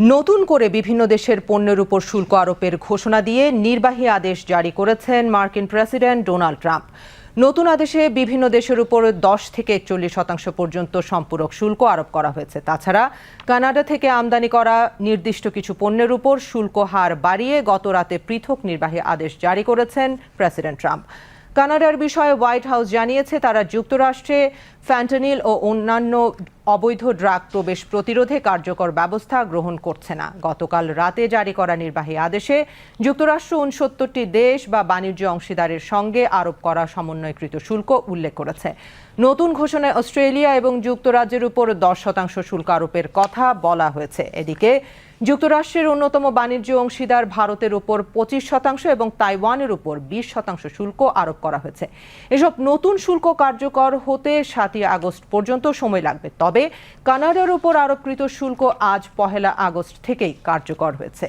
নতুন করে বিভিন্ন দেশের পণ্যের উপর শুল্ক আরোপের ঘোষণা দিয়ে নির্বাহী আদেশ জারি করেছেন মার্কিন প্রেসিডেন্ট ডোনাল্ড ট্রাম্প। নতুন আদেশে বিভিন্ন দেশের উপর দশ থেকে একচল্লিশ শতাংশ পর্যন্ত সম্পূরক শুল্ক আরোপ করা হয়েছে। তাছাড়া কানাডা থেকে আমদানি করা নির্দিষ্ট কিছু পণ্যের উপর শুল্ক হার বাড়িয়ে গত রাতে পৃথক নির্বাহী আদেশ জারি করেছেন প্রেসিডেন্ট ট্রাম্প। কানাডার বিষয়ে হোয়াইট হাউস জানিয়েছে, তারা যুক্তরাষ্ট্রে ফ্যান্টানিল ও অন্যান্য অবৈধ ড্রাগ প্রবেশ প্রতিরোধে কার্যকর ব্যবস্থা গ্রহণ করছে না। গতকাল রাতে জারি করা নির্বাহী আদেশে যুক্তরাষ্ট্র উনসত্তরটি দেশ বা বাণিজ্য অংশীদারের সঙ্গে আরোপ করা সমন্বয়কৃত শুল্ক উল্লেখ করেছে। নতুন ঘোষণায় অস্ট্রেলিয়া এবং যুক্তরাজ্যের উপর দশ শতাংশ শুল্ক আরোপের কথা বলা হয়েছে। এদিকে, যুক্তরাষ্ট্রের অন্যতম বাণিজ্য অংশীদার ভারতের উপর পঁচিশ শতাংশ এবং তাইওয়ানের উপর বিশ শতাংশ শুল্ক আরোপ করা হয়েছে। এসব নতুন শুল্ক কার্যকর হতে সাতই আগস্ট পর্যন্ত সময় লাগবে। তবে কানাডার উপর আরোপকৃত শুল্ক আজ পহেলা আগস্ট থেকেই কার্যকর হয়েছে।